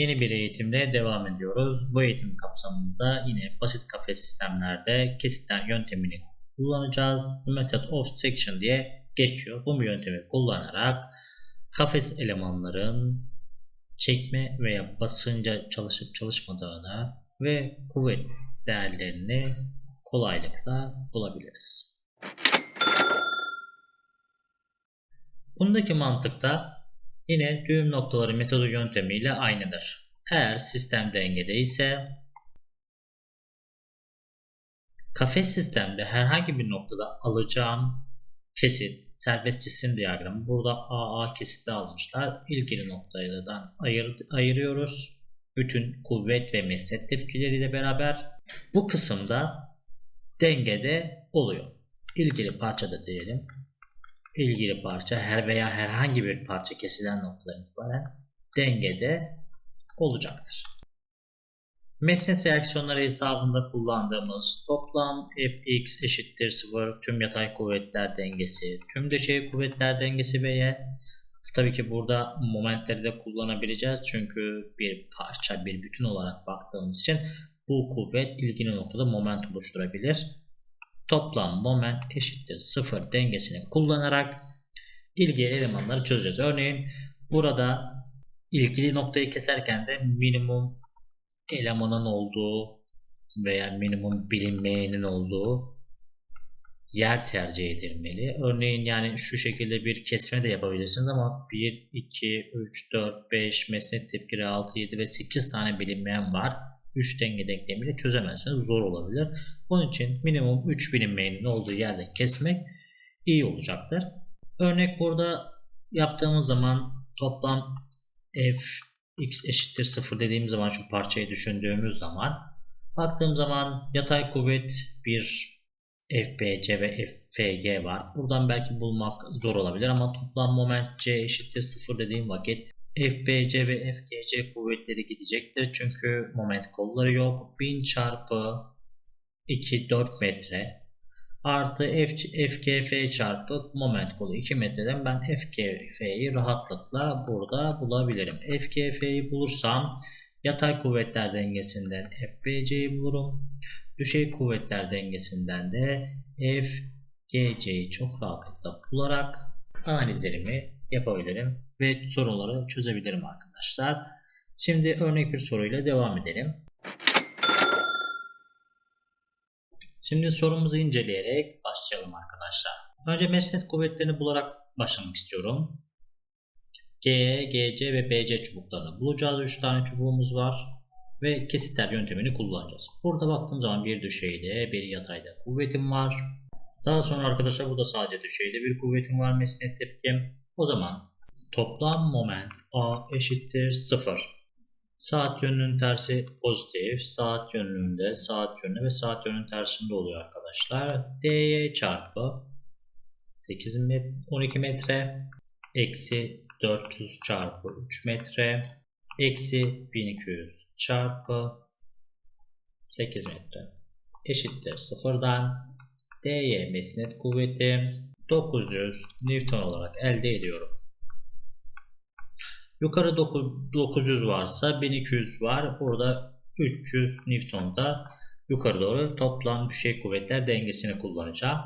Yeni bir eğitimde devam ediyoruz. Bu eğitim kapsamında yine basit kafes sistemlerde kesitler yöntemini kullanacağız. The method of section diye geçiyor. Bu yöntemi kullanarak kafes elemanların çekme veya basınca çalışıp çalışmadığını ve kuvvet değerlerini kolaylıkla bulabiliriz. Bundaki mantıkta yine düğüm noktaları metodu yöntemiyle aynıdır. Eğer sistem dengede ise kafes sistemde herhangi bir noktada alacağım kesit, serbest cisim diyagramı burada AA kesitte almışlar. İlgili noktalardan ayır, ayırıyoruz. Bütün kuvvet ve mesnet tepkileriyle beraber bu kısımda dengede oluyor. İlgili parçada diyelim ilgili parça her veya herhangi bir parça kesilen noktadan itibaren dengede olacaktır. Mesnet reaksiyonları hesabında kullandığımız toplam Fx eşittir 0 tüm yatay kuvvetler dengesi, tüm döşey kuvvetler dengesi ve. Tabii ki burada momentleri de kullanabileceğiz çünkü bir parça bir bütün olarak baktığımız için bu kuvvet ilgili noktada moment oluşturabilir toplam moment eşittir 0 dengesini kullanarak ilgili elemanları çözeceğiz. Örneğin burada ilgili noktayı keserken de minimum elemanın olduğu veya minimum bilinmeyenin olduğu yer tercih edilmeli. Örneğin yani şu şekilde bir kesme de yapabilirsiniz ama 1, 2, 3, 4, 5 mesnet tepkileri 6, 7 ve 8 tane bilinmeyen var. 3 denge denklemiyle çözemezseniz zor olabilir. Onun için minimum 3 bilinmeyenin olduğu yerde kesmek iyi olacaktır. Örnek burada yaptığımız zaman toplam f x eşittir 0 dediğimiz zaman şu parçayı düşündüğümüz zaman baktığım zaman yatay kuvvet bir FBC ve FG var. Buradan belki bulmak zor olabilir ama toplam moment C eşittir 0 dediğim vakit FBC ve FGC kuvvetleri gidecektir. Çünkü moment kolları yok. 1000 çarpı 2 4 metre artı F, FGF çarpı moment kolu 2 metreden ben FGF'yi rahatlıkla burada bulabilirim. FGF'yi bulursam yatay kuvvetler dengesinden FBC'yi bulurum. Düşey kuvvetler dengesinden de FGC'yi çok rahatlıkla bularak analizlerimi yapabilirim ve soruları çözebilirim arkadaşlar. Şimdi örnek bir soruyla devam edelim. Şimdi sorumuzu inceleyerek başlayalım arkadaşlar. Önce mesnet kuvvetlerini bularak başlamak istiyorum. G, GC ve BC çubuklarını bulacağız. 3 tane çubuğumuz var. Ve kesitler yöntemini kullanacağız. Burada baktığım zaman bir düşeyde bir yatayda kuvvetim var. Daha sonra arkadaşlar burada sadece düşeyde bir kuvvetim var mesnet tepkim. O zaman toplam moment A eşittir 0. Saat yönünün tersi pozitif. Saat yönünde, saat yönü ve saat yönünün tersinde oluyor arkadaşlar. Dy çarpı 8 met 12 metre eksi 400 çarpı 3 metre eksi 1200 çarpı 8 metre eşittir sıfırdan dy mesnet kuvveti 900 Newton olarak elde ediyorum. Yukarı 900 varsa 1200 var. Burada 300 Newton'da yukarı doğru toplam düşey kuvvetler dengesini kullanacağım.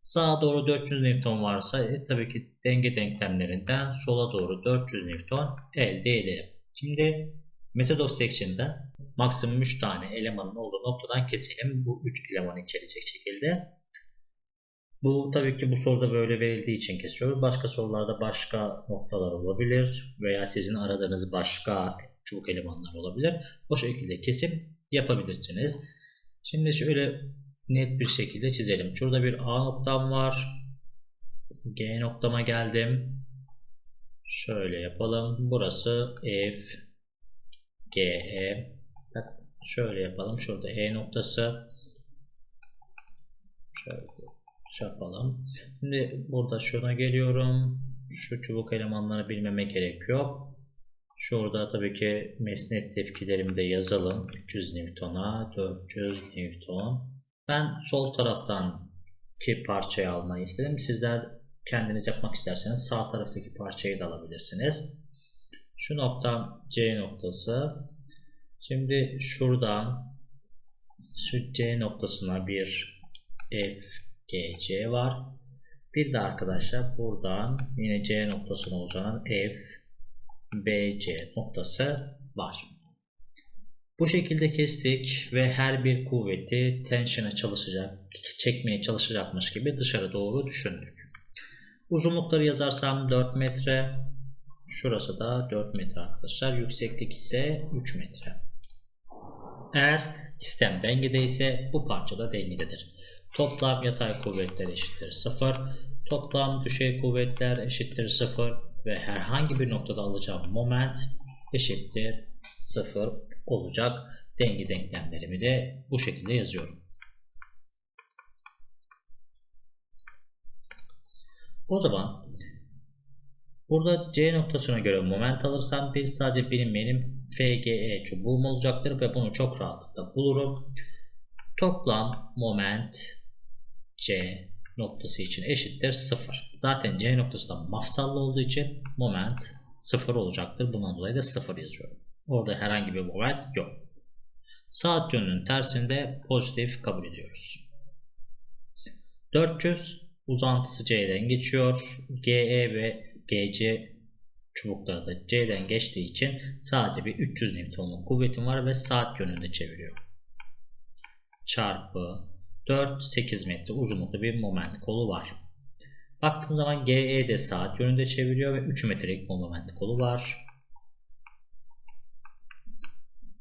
Sağa doğru 400 Newton varsa e, tabii ki denge denklemlerinden sola doğru 400 Newton elde edelim. Şimdi Method of Section'da maksimum 3 tane elemanın olduğu noktadan keselim. Bu 3 eleman içerecek şekilde. Bu tabii ki bu soruda böyle verildiği için kesiyoruz. Başka sorularda başka noktalar olabilir veya sizin aradığınız başka çubuk elemanlar olabilir. O şekilde kesim yapabilirsiniz. Şimdi şöyle net bir şekilde çizelim. Şurada bir A noktam var. G noktama geldim. Şöyle yapalım. Burası F, G, E. Şöyle yapalım. Şurada E noktası. Şöyle yapalım. Şimdi burada şuna geliyorum. Şu çubuk elemanları bilmeme gerek yok. Şurada tabii ki mesnet tepkilerimi de yazalım. 300 Newton'a 400 Newton. Ben sol taraftan ki parçayı almayı istedim. Sizler kendiniz yapmak isterseniz sağ taraftaki parçayı da alabilirsiniz. Şu noktam C noktası. Şimdi şuradan şu C noktasına bir FGC var. Bir de arkadaşlar buradan yine C noktasına uzanan F BC noktası var. Bu şekilde kestik ve her bir kuvveti tension'a çalışacak, çekmeye çalışacakmış gibi dışarı doğru düşündük. Uzunlukları yazarsam 4 metre, şurası da 4 metre arkadaşlar. Yükseklik ise 3 metre. Eğer sistem dengede ise bu parça da dengededir. Toplam yatay kuvvetler eşittir 0. Toplam düşey kuvvetler eşittir 0 ve herhangi bir noktada alacağım moment eşittir 0 olacak. Denge denklemlerimi de bu şekilde yazıyorum. O zaman burada C noktasına göre moment alırsam bir sadece bilinmeyenim FGE çubuğum olacaktır ve bunu çok rahatlıkla bulurum. Toplam moment C noktası için eşittir 0. Zaten C noktası da mafsallı olduğu için moment 0 olacaktır. Bundan dolayı da 0 yazıyorum. Orada herhangi bir moment yok. Saat yönünün tersinde pozitif kabul ediyoruz. 400 uzantısı C'den geçiyor. GE ve GC çubukları da C'den geçtiği için sadece bir 300 Newton'luk kuvvetim var ve saat yönünde çeviriyor. Çarpı 4-8 metre uzunlukta bir moment kolu var. Baktığım zaman GE de saat yönünde çeviriyor ve 3 metrelik moment kolu var.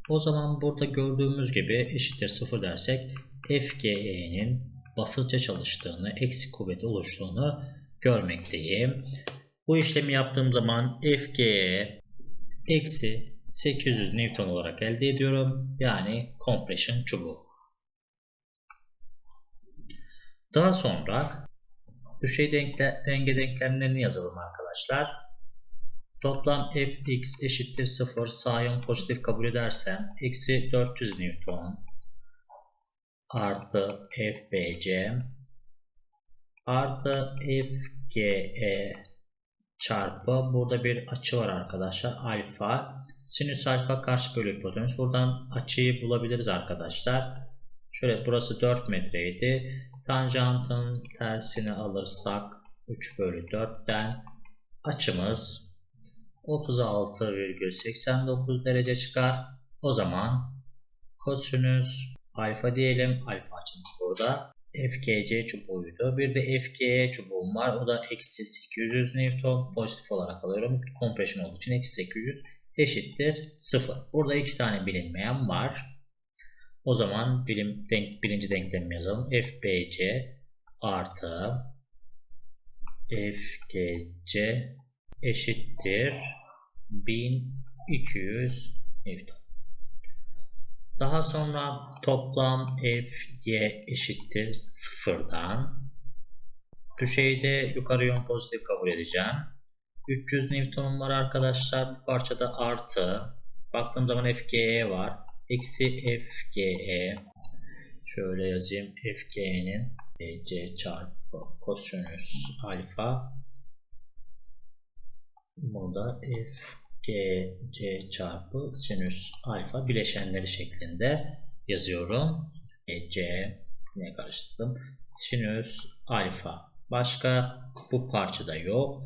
O zaman burada gördüğümüz gibi eşittir 0 dersek FGE'nin basınçça çalıştığını, eksik kuvvet oluştuğunu görmekteyim. Bu işlemi yaptığım zaman FGE eksi 800 Newton olarak elde ediyorum. Yani compression çubuğu. Daha sonra düşey denkle, denge denklemlerini yazalım arkadaşlar. Toplam fx eşittir 0 sağ yön pozitif kabul edersem eksi 400 Newton artı fbc artı fge çarpı burada bir açı var arkadaşlar alfa. Sinüs alfa karşı bölü hipotenüs. Buradan açıyı bulabiliriz arkadaşlar. Şöyle burası 4 metreydi tanjantın tersini alırsak 3 bölü 4'ten açımız 36,89 derece çıkar o zaman kosinüs alfa diyelim. Alfa açımız burada. FKC çubuğuydu. Bir de FKE çubuğum var. O da eksi 800 Newton. Pozitif olarak alıyorum. Kompresyon olduğu için eksi 800 eşittir 0. Burada iki tane bilinmeyen var. O zaman bilim, denk, birinci denklemi yazalım. FBC artı FGC eşittir 1200 Newton. Daha sonra toplam FG eşittir sıfırdan. Düşeyde yukarı yön pozitif kabul edeceğim. 300 Newton'um var arkadaşlar. Bu parçada artı. Baktığım zaman FGE var. Eksi FGE. Şöyle yazayım. FGE'nin C çarpı kosinüs alfa. Burada F G, C çarpı sinüs alfa bileşenleri şeklinde yazıyorum. E, C ne karıştırdım? Sinüs alfa. Başka bu parçada yok.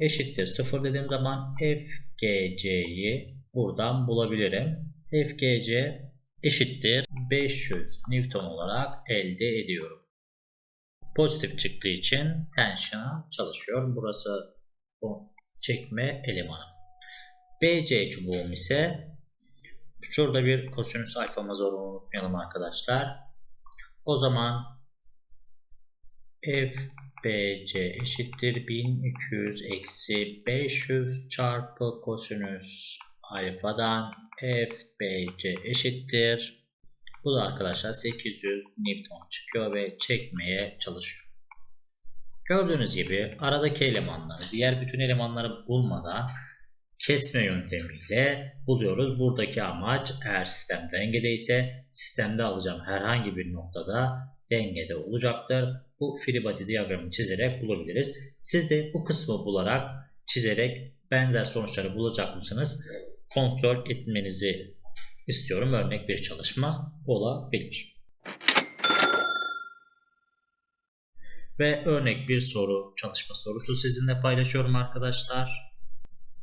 Eşittir 0 dediğim zaman FGC'yi buradan bulabilirim. FGC eşittir 500 Newton olarak elde ediyorum. Pozitif çıktığı için tension çalışıyor. Burası o çekme elemanı. BC çubuğum ise şurada bir kosinüs alfamız var unutmayalım arkadaşlar. O zaman FBC eşittir 1200 eksi 500 çarpı kosinüs alfadan FBC eşittir. Bu da arkadaşlar 800 Newton çıkıyor ve çekmeye çalışıyor. Gördüğünüz gibi aradaki elemanları diğer bütün elemanları bulmadan kesme yöntemiyle buluyoruz. Buradaki amaç eğer sistem dengedeyse sistemde alacağım herhangi bir noktada dengede olacaktır. Bu free body diyagramını çizerek bulabiliriz. Siz de bu kısmı bularak çizerek benzer sonuçları bulacak mısınız? Kontrol etmenizi istiyorum. Örnek bir çalışma olabilir. Ve örnek bir soru, çalışma sorusu sizinle paylaşıyorum arkadaşlar.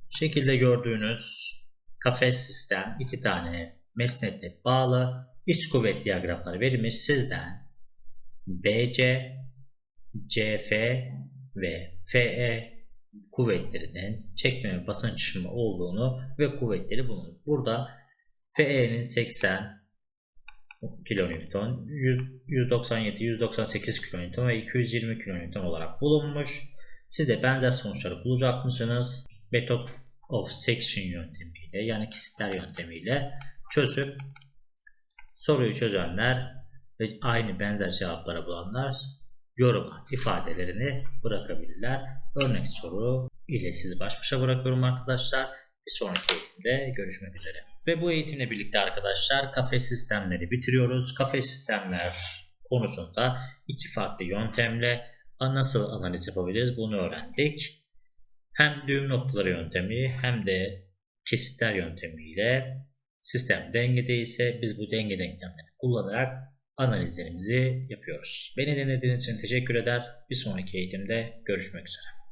Şekilde gördüğünüz kafes sistem iki tane mesnete bağlı iç kuvvet diyagramları verilmiş sizden BC, CF ve FE kuvvetlerinin çekme ve basınç aşımı olduğunu ve kuvvetleri bulunur. Burada FE'nin 80 kilonewton, 197, 198 kilonewton ve 220 kilonewton olarak bulunmuş. Siz de benzer sonuçları bulacak mısınız? Method of section yöntemiyle yani kesitler yöntemiyle çözüp soruyu çözenler ve aynı benzer cevapları bulanlar yoruma ifadelerini bırakabilirler. Örnek soru ile sizi baş başa bırakıyorum arkadaşlar. Bir sonraki eğitimde görüşmek üzere. Ve bu eğitimle birlikte arkadaşlar kafes sistemleri bitiriyoruz. Kafes sistemler konusunda iki farklı yöntemle nasıl analiz yapabiliriz bunu öğrendik. Hem düğüm noktaları yöntemi hem de kesitler yöntemiyle sistem dengede ise biz bu denge denklemleri kullanarak analizlerimizi yapıyoruz. Beni dinlediğiniz için teşekkür eder. Bir sonraki eğitimde görüşmek üzere.